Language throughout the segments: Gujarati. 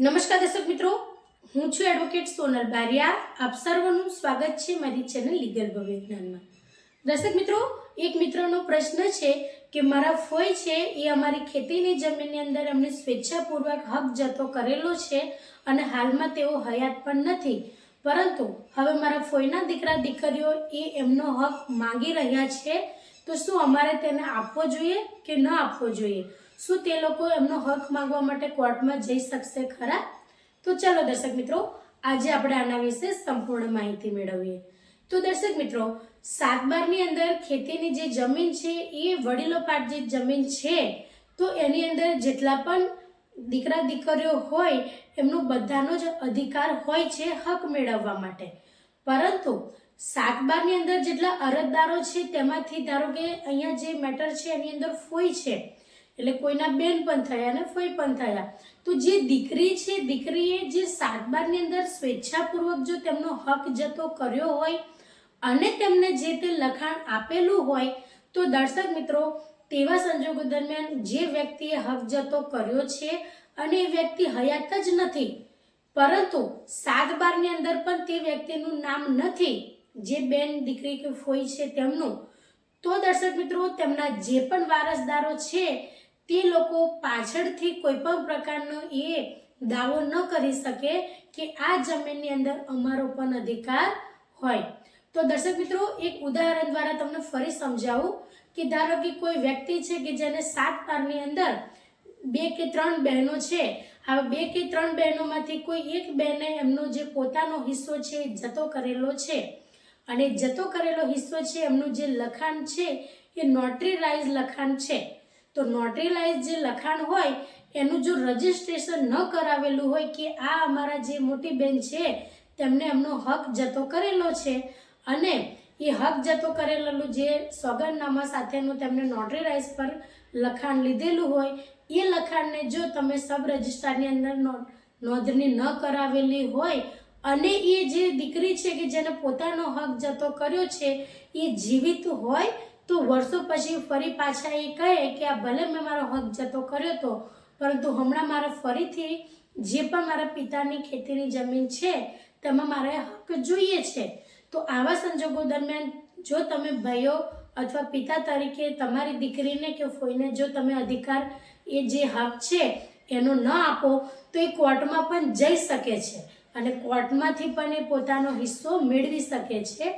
નમસ્કાર દર્શક મિત્રો, હું છું એડવોકેટ સોનલ બારિયા. આપ સર્વનું સ્વાગત છે મારી ચેનલ લીગલ ભવિજ્ઞાનમાં દર્શક મિત્રો, એક મિત્રનો પ્રશ્ન છે કે મારા ફોય છે એ અમારી ખેતીની જમીનની અંદર એમને સ્વેચ્છાપૂર્વક હક જતો કરેલો છે અને હાલમાં તેઓ હયાત પણ નથી. પરંતુ હવે મારા ફોયના દીકરા દીકરીઓ એ એમનો હક માંગી રહ્યા છે, તો શું અમારે તેને આપવો જોઈએ કે ન આપવો જોઈએ? શું તે લોકો એમનો હક માંગવા માટે કોર્ટમાં જઈ શકશે ખરા? તો ચાલો દર્શક મિત્રો, આજે આપણે આના વિશે સંપૂર્ણ માહિતી મેળવીએ. તો દર્શક મિત્રો સાત બારની અંદર ખેતીની જે જમીન છે, એ વડીલો પાટ જે જમીન છે, તો એની અંદર જેટલા પણ દીકરા દીકરીઓ હોય, એમનો બધાનો જ અધિકાર હોય છે હક મેળવવા માટે. પરંતુ સાત બારની અંદર જેટલા અરજદારો છે, તેમાંથી ધારો કે અહીંયા જે મેટર છે, એની અંદર ફોઈ છે એટલે કોઈના બેન પણ થયા અને ફોઈ પણ થયા. તો જે દીકરી છે, દીકરીએ જે સાત બારની અંદર સ્વેચ્છાપૂર્વક જો તેમનો હક જતો કર્યો હોય અને તેમને જે તે લખાણ આપેલું હોય, તો દર્શક મિત્રો, તેવા સંજોગો દરમિયાન જે વ્યક્તિએ હક જતો કર્યો છે અને એ વ્યક્તિ હયાત જ નથી, પરંતુ સાત બારની અંદર પણ તે વ્યક્તિનું નામ નથી, જે બેન દીકરી કે ફોઈ છે તેમનું, તો દર્શક મિત્રો, તેમના જે પણ વારસદારો છે તે લોકો પાછળથી કોઈ પણ પ્રકારનો એ દાવો ન કરી શકે કે આ જમીનની અંદર અમારો પણ અધિકાર હોય. તો દર્શક મિત્રો, એક ઉદાહરણ દ્વારા તમને ફરી સમજાવું કે ધારો કે કોઈ વ્યક્તિ છે કે જેને સાત પારની અંદર બે કે ત્રણ બહેનો છે. હવે બે કે ત્રણ બહેનોમાંથી કોઈ એક બહેને એમનો જે પોતાનો હિસ્સો છે જતો કરેલો છે. અને જતો કરેલો હિસ્સો છે એમનું જે લખાણ છે એ નોટરીલાઇઝ લખાણ છે. તો નોટરીલાઇઝ જે લખાણ હોય, એનું જો રજિસ્ટ્રેશન ન કરાવેલું હોય કે આ અમારા જે મોટી બેન છે, તેમને એમનો હક જતો કરેલો છે. અને એ હક જતો કરેલું જે સોગંદનામા સાથેનું તેમને નોટરીલાઇઝ પર લખાણ લીધેલું હોય, એ લખાણને જો તમે સબ રજિસ્ટ્રારની અંદર નોંધણી ન કરાવેલી હોય, અને એ જે દીકરી છે કે જેને પોતાનો હક જતો કર્યો છે, એ જીવિત હોય તો વર્ષો પછી ફરી પાછા એ કહે કે આ ભલે મેં મારો હક જતો કર્યો તો, પરંતુ હમણાં મારે ફરીથી જે પણ મારા પિતાની ખેતીની જમીન છે, તેમાં મારે હક જોઈએ છે. તો આવા સંજોગો દરમિયાન જો તમે ભાઈઓ અથવા પિતા તરીકે તમારી દીકરીને કે ફોઈને જો તમે અધિકાર એ જે હક છે એનો ન આપો, તો એ કોર્ટમાં પણ જઈ શકે છે. અને કોર્ટમાંથી પણ એ પોતાનો હિસ્સો મેળવી શકે છે.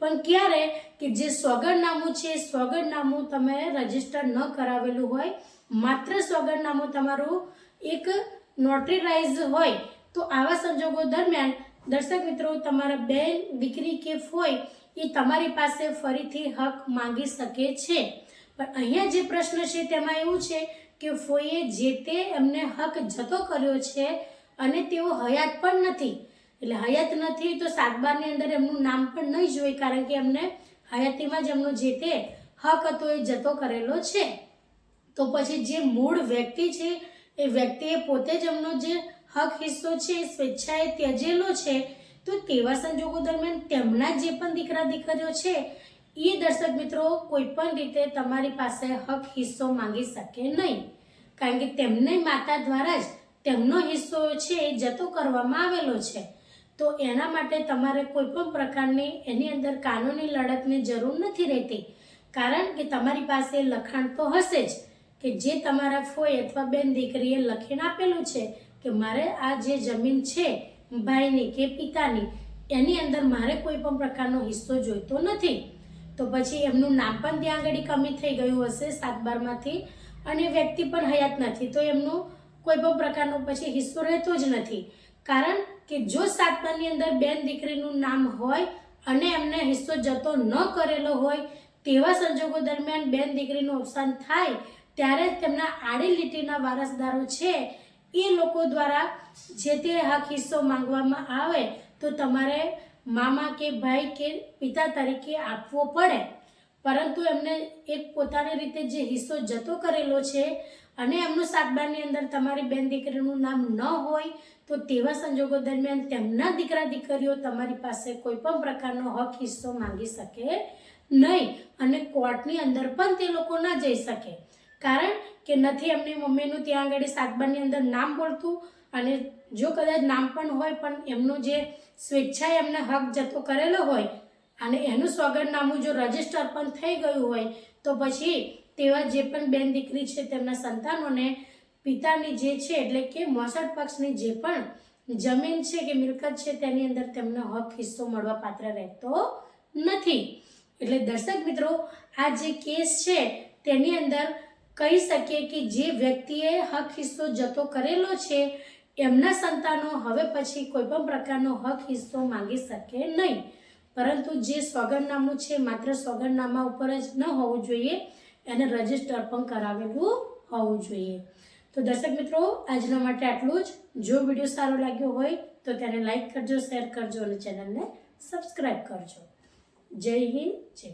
પણ ક્યારે કે જે સોગંદનામું છે એ સોગંદનામું તમે રજિસ્ટર ન કરાવેલું હોય, માત્ર સોગંદનામું તમારું એક નોટરીલાઇઝ હોય, તો આવા સંજોગો દરમિયાન દર્શક મિત્રો તમારા બેન, દીકરી કે ફોય એ તમારી પાસે ફરીથી હક માંગી શકે છે. પણ અહીંયા જે પ્રશ્ન છે તેમાં એવું છે કે ફોઈએ જે તે એમને હક જતો કર્યો છે અને તેઓ હયાત પણ નથી. એટલે હયાત નથી તો સાતબારની અંદર એમનું નામ પણ નહીં જોઈ, કારણ કે એમને હયાતીમાં જ એમનો જે તે હક હતો એ જતો કરેલો છે. તો પછી જે મૂળ વ્યક્તિ છે, એ વ્યક્તિએ પોતે જ એમનો જે હક હિસ્સો છે, એ સ્વેચ્છાએ ત્યજેલો છે, તો તેવા સંજોગો દરમિયાન તેમના જે પણ દીકરા દીકરીઓ છે, એ દર્શક મિત્રો કોઈ પણ રીતે તમારી પાસે હક હિસ્સો માંગી શકે નહીં. કારણ કે તેમને માતા દ્વારા જ તેમનો હિસ્સો છે એ જતો કરવામાં આવેલો છે. તો એના માટે તમારે કોઈ પણ પ્રકારની એની અંદર કાનૂની લડતની જરૂર નથી રહેતી. કારણ કે તમારી પાસે લખાણ તો હશે જ કે જે તમારા ફોઈ અથવા બેન દીકરીએ લખીને આપેલું છે કે મારે આ જે જમીન છે, ભાઈની કે પિતાની, એની અંદર મારે કોઈ પણ પ્રકારનો હિસ્સો જોઈતો નથી. તો પછી એમનું નામ પણ ત્યાં આગળ કમી થઈ ગયું હશે સાત બારમાંથી અને વ્યક્તિ પણ હયાત નથી. તો એમનું કોઈ પણ પ્રકારનો પછી હિસ્સો રહેતો જ નથી. કારણ કે જો સાતમાની અંદર બેન દીકરીનું નામ હોય અને એમને હિસ્સો જતો ન કરેલો હોય, તેવા સંજોગો દરમિયાન બેન દીકરીનું અવસાન થાય, ત્યારે તેમના આડી લીટીના વારસદારો છે, એ લોકો દ્વારા જે તે હક હિસ્સો માંગવામાં આવે, તો તમારે મામા કે ભાઈ કે પિતા તરીકે આપવો પડે. પરંતુ એમને એક પોતાની રીતે જે હિસ્સો જતો કરેલો છે અને એમનું સાતબારની અંદર તમારી બેન દીકરીનું નામ ન હોય, તો તેવા સંજોગો દરમિયાન તેમના દીકરા દીકરીઓ તમારી પાસે કોઈ પણ પ્રકારનો હક હિસ્સો માંગી શકે નહીં અને કોર્ટની અંદર પણ તે લોકો ના જઈ શકે. કારણ કે નથી એમની મમ્મીનું ત્યાં આગળ સાતબારની અંદર નામ બોલતું અને જો કદાચ નામ પણ હોય પણ એમનું જે સ્વેચ્છાએ એમને હક જતો કરેલો હોય અને એનું સોગંદનામું જો રજિસ્ટર પણ થઈ ગયું હોય, તો પછી તેવા જે પણ બેન દીકરી છે તેમના સંતાનોને પિતાની જે છે, એટલે કે મોસડ પક્ષની જે પણ જમીન છે કે મિલકત છે, તેની અંદર તેમનો હક હિસ્સો મળવા પાત્ર રહેતો નથી. એટલે દર્શક મિત્રો, આ જે કેસ છે, તેની અંદર કહી શકીએ કે જે વ્યક્તિએ હક હિસ્સો જતો કરેલો છે, એમના સંતાનો હવે પછી કોઈ પણ પ્રકારનો હક હિસ્સો માંગી શકે નહીં. પરંતુ જે સોગંદનામું છે, માત્ર સોગંદનામા ઉપર જ ન હોવું જોઈએ, એને રજિસ્ટર પણ કરાવેલું હોવું જોઈએ. તો દર્શક મિત્રો, આજના માટે આટલું જ. જો વીડિયો સારો લાગ્યો હોય, તો તેને લાઈક કરજો, શેર કરજો અને ચેનલને સબસ્ક્રાઈબ કરજો. જય હિન્દ, જય